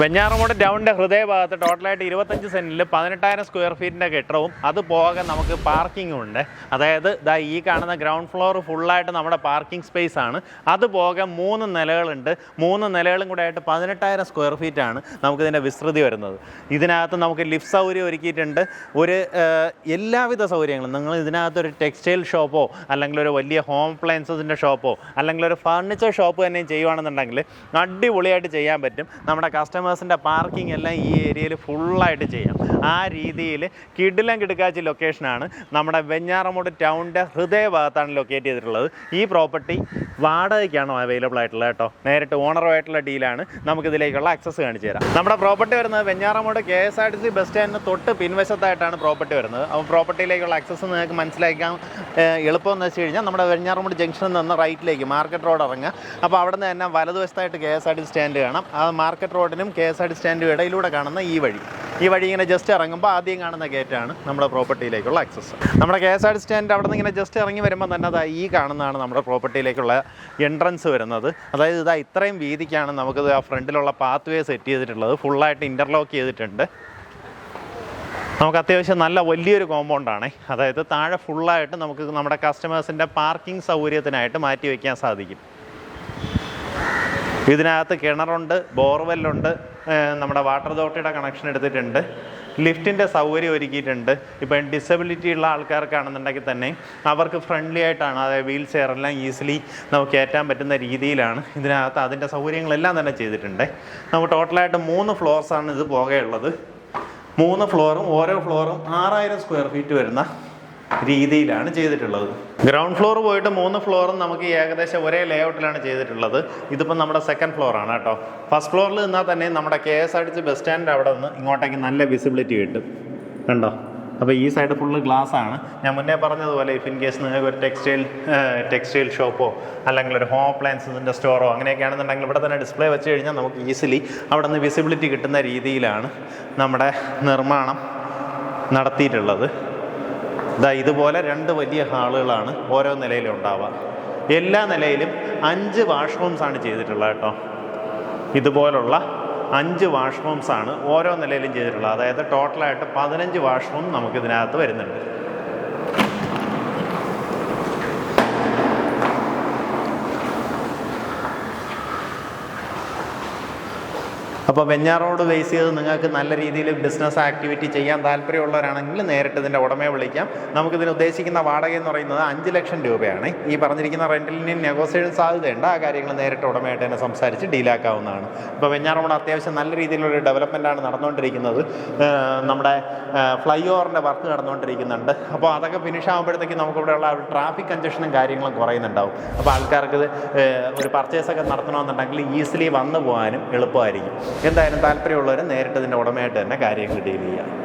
വെഞ്ഞാറമൂട് ടൗണിന്റെ ഹൃദയഭാഗത്ത് ടോട്ടലായിട്ട് ഇരുപത്തഞ്ച് സെന്റിൽ പതിനെട്ടായിരം സ്ക്വയർ ഫീറ്റിന്റെ കെട്ടിടവും അത് പോകെ നമുക്ക് പാർക്കിങ്ങും ഉണ്ട്. അതായത് ഇതാ ഈ കാണുന്ന ഗ്രൗണ്ട് ഫ്ലോർ ഫുള്ളായിട്ട് നമ്മുടെ പാർക്കിംഗ് സ്പേസ് ആണ്. അത് പോകെ മൂന്ന് നിലകളുണ്ട്. മൂന്ന് നിലകളും കൂടെ ആയിട്ട് പതിനെട്ടായിരം സ്ക്വയർ ഫീറ്റാണ് നമുക്കിതിന്റെ വിസ്തൃതി വരുന്നത്. ഇതിനകത്ത് നമുക്ക് ലിഫ്റ്റ് സൗകര്യം ഒരുക്കിയിട്ടുണ്ട്. ഒരു എല്ലാവിധ സൗകര്യങ്ങളും. നിങ്ങൾ ഇതിനകത്ത് ഒരു ടെക്സ്റ്റൈൽ ഷോപ്പോ അല്ലെങ്കിൽ ഒരു വലിയ ഹോം അപ്ലയൻസസിന്റെ ഷോപ്പോ അല്ലെങ്കിൽ ഒരു ഫർണിച്ചർ ഷോപ്പ് തന്നെയും ചെയ്യുവാണെന്നുണ്ടെങ്കിൽ അടിപൊളിയായിട്ട് ചെയ്യാൻ പറ്റും. നമ്മുടെ കസ്റ്റമേഴ്സിന്റെ പാർക്കിംഗ് എല്ലാം ഈ ഏരിയയിൽ ഫുള്ളായിട്ട് ചെയ്യാം. ആ രീതിയിൽ കിഡിലം കിടക്കാച്ചി ലൊക്കേഷനാണ് നമ്മുടെ വെഞ്ഞാറമൂട് ടൗണിന്റെ ഹൃദയഭാഗത്താണ് ലൊക്കേറ്റ് ചെയ്തിട്ടുള്ളത്. ഈ പ്രോപ്പർട്ടി വാടകയ്ക്കാണ് അവൈലബിൾ ആയിട്ടുള്ളത് കേട്ടോ. നേരിട്ട് ഓണറുമായിട്ടുള്ള ഡീലാണ് നമുക്കിതിലേക്കുള്ള ആക്സസ് കാണിച്ചു തരാം. നമ്മുടെ പ്രോപ്പർട്ടി വരുന്നത് Venjaramoodu K S R T C bus സ്റ്റാൻഡിന് തൊട്ട് പിൻവശത്തായിട്ടാണ് പ്രോപ്പർട്ടി വരുന്നത്. അപ്പോൾ പ്രോപ്പർട്ടിയിലേക്കുള്ള ആക്സസ് നിങ്ങൾക്ക് മനസ്സിലാക്കാൻ എളുപ്പമെന്ന് വെച്ച് കഴിഞ്ഞാൽ നമ്മുടെ വെഞ്ഞാറമൂട് ജംഗ്ഷനിൽ നിന്ന് റൈറ്റിലേക്ക് മാർക്കറ്റ് റോഡ് ഇറങ്ങുക. അപ്പോൾ അവിടെ നിന്ന് തന്നെ വലതുവശത്തായിട്ട് K S R T C stand കാണാം. ആ market റോഡിനും K S R T stand ഇടയിലൂടെ കാണുന്ന ഈ വഴി. ഈ വഴി ഇങ്ങനെ ജസ്റ്റ് ഇറങ്ങുമ്പോൾ ആദ്യം കാണുന്ന ഗേറ്റാണ് നമ്മുടെ പ്രോപ്പർട്ടിയിലേക്കുള്ള ആക്സസ് നമ്മുടെ K S R T stand അവിടെ നിന്ന് ഇങ്ങനെ ജസ്റ്റ് ഇറങ്ങി വരുമ്പോൾ തന്നെ അതാ ഈ കാണുന്നതാണ് നമ്മുടെ പ്രോപ്പർട്ടിയിലേക്കുള്ള എൻട്രൻസ് വരുന്നത്. അതായത് ഇതാ ഇത്രയും വീതിക്കാണ് നമുക്ക് ആ ഫ്രണ്ടിലുള്ള പാത്ത് വേ സെറ്റ് ചെയ്തിട്ടുള്ളത് ഫുള്ളായിട്ട് ഇന്റർലോക്ക് ചെയ്തിട്ടുണ്ട്. നമുക്ക് അത്യാവശ്യം നല്ല വലിയൊരു കോമ്പൗണ്ടാണ് അതായത് താഴെ ഫുള്ളായിട്ട് നമുക്ക് നമ്മുടെ കസ്റ്റമേഴ്സിന്റെ പാർക്കിംഗ് സൗകര്യത്തിനായിട്ട് മാറ്റി വയ്ക്കാൻ സാധിക്കും. ഇതിനകത്ത് കിണറുണ്ട് ബോർവെല്ലുണ്ട് നമ്മുടെ വാട്ടർ അതോറിറ്റിയുടെ കണക്ഷൻ എടുത്തിട്ടുണ്ട്. ലിഫ്റ്റിന്റെ സൗകര്യം ഒരുക്കിയിട്ടുണ്ട്. ഇപ്പം ഡിസബിലിറ്റി ഉള്ള ആൾക്കാർക്കാണെന്നുണ്ടെങ്കിൽ തന്നെ അവർക്ക് ഫ്രണ്ട്ലി ആയിട്ടാണ് അതായത് വീൽ ചെയറെല്ലാം ഈസിലി നമുക്ക് കയറ്റാൻ പറ്റുന്ന രീതിയിലാണ് ഇതിനകത്ത് അതിന്റെ സൗകര്യങ്ങളെല്ലാം തന്നെ ചെയ്തിട്ടുണ്ട്. നമുക്ക് ടോട്ടലായിട്ട് മൂന്ന് ഫ്ലോർസാണ് ഇത് പോകെയുള്ളത്. മൂന്ന് ഫ്ലോറും ഓരോ ഫ്ലോറും ആറായിരം സ്ക്വയർ ഫീറ്റ് വരുന്ന രീതിയിലാണ് ചെയ്തിട്ടുള്ളത്. ഗ്രൗണ്ട് ഫ്ലോർ പോയിട്ട് മൂന്ന് ഫ്ലോറും നമുക്ക് ഏകദേശം ഒരേ ലേഔട്ടിലാണ് ചെയ്തിട്ടുള്ളത്. ഇതിപ്പോൾ നമ്മുടെ സെക്കൻഡ് ഫ്ലോറാണ് കേട്ടോ. ഫസ്റ്റ് ഫ്ലോറിൽ നിന്നാൽ തന്നെ നമ്മുടെ K S R T C bus stand അവിടെ നിന്ന് ഇങ്ങോട്ടേക്ക് നല്ല വിസിബിലിറ്റി കിട്ടും. കണ്ടോ? അപ്പോൾ ഈ സൈഡ് ഫുള്ള് ഗ്ലാസ് ആണ്. ഞാൻ മുന്നേ പറഞ്ഞതുപോലെ ഇഫ് ഇൻ കേസ് നിങ്ങൾക്ക് ഒരു ടെക്സ്റ്റൈൽ ടെക്സ്റ്റൈൽ ഷോപ്പോ അല്ലെങ്കിൽ ഒരു ഹോം അപ്ലയൻസിന്റെ സ്റ്റോറോ അങ്ങനെയൊക്കെയാണെന്നുണ്ടെങ്കിൽ ഇവിടെ തന്നെ ഡിസ്പ്ലേ വെച്ച് കഴിഞ്ഞാൽ നമുക്ക് ഈസിലി അവിടെ നിന്ന് വിസിബിലിറ്റി കിട്ടുന്ന രീതിയിലാണ് നമ്മുടെ നിർമ്മാണം നടത്തിയിട്ടുള്ളത്. ഇതാ ഇതുപോലെ രണ്ട് വലിയ ഹാളുകളാണ് ഓരോ നിലയിലും ഉണ്ടാവുക. എല്ലാ നിലയിലും അഞ്ച് വാഷ്റൂംസാണ് ചെയ്തിട്ടുള്ളത് കേട്ടോ. ഇതുപോലുള്ള അഞ്ച് വാഷ്റൂംസാണ് ഓരോ നിലയിലും ചെയ്തിട്ടുള്ളത്. അതായത് ടോട്ടലായിട്ട് പതിനഞ്ച് വാഷ്റൂം നമുക്കിതിനകത്ത് വരുന്നുണ്ട്. അപ്പോൾ വെഞ്ഞാറോട് ബേസ് ചെയ്ത് നിങ്ങൾക്ക് നല്ല രീതിയിൽ ബിസിനസ് ആക്ടിവിറ്റി ചെയ്യാൻ താല്പര്യമുള്ളവരാണെങ്കിൽ നേരിട്ട് ഇതിന്റെ ഉടമയെ വിളിക്കാം. നമുക്ക് ഇതിന് ഉദ്ദേശിക്കുന്ന വാടക എന്ന് പറയുന്നത് അഞ്ച് ലക്ഷം രൂപയാണ്. ഈ പറഞ്ഞിരിക്കുന്ന റെന്റിലിന് നെഗോസിയേഷൻ സാധ്യതയുണ്ട്. ആ കാര്യങ്ങൾ നേരിട്ട് ഉടമയായിട്ട് തന്നെ സംസാരിച്ച് ഡീലാക്കാവുന്നതാണ് ഇപ്പോൾ വെഞ്ഞാറോട് അത്യാവശ്യം നല്ല രീതിയിലുള്ള ഡെവലപ്മെന്റാണ് നടന്നുകൊണ്ടിരിക്കുന്നത്. നമ്മുടെ ഫ്ലൈ ഓവറിന്റെ വർക്ക് നടന്നുകൊണ്ടിരിക്കുന്നുണ്ട്. അപ്പോൾ അതൊക്കെ ഫിനിഷ് ആകുമ്പോഴത്തേക്ക് നമുക്കിവിടെയുള്ള ട്രാഫിക് കഞ്ചക്ഷനും കാര്യങ്ങളും കുറയുന്നുണ്ടാവും. അപ്പോൾ ആൾക്കാർക്ക് ഒരു പർച്ചേസ് ഒക്കെ നടത്തണമെന്നുണ്ടെങ്കിൽ ഈസിലി വന്നു പോകാനും എളുപ്പമായിരിക്കും. എന്തായാലും താല്പര്യമുള്ളവർ നേരിട്ട് ഇതിന്റെ ഉടമയായിട്ട് തന്നെ കാര്യങ്ങൾ ഡീൽ ചെയ്യുക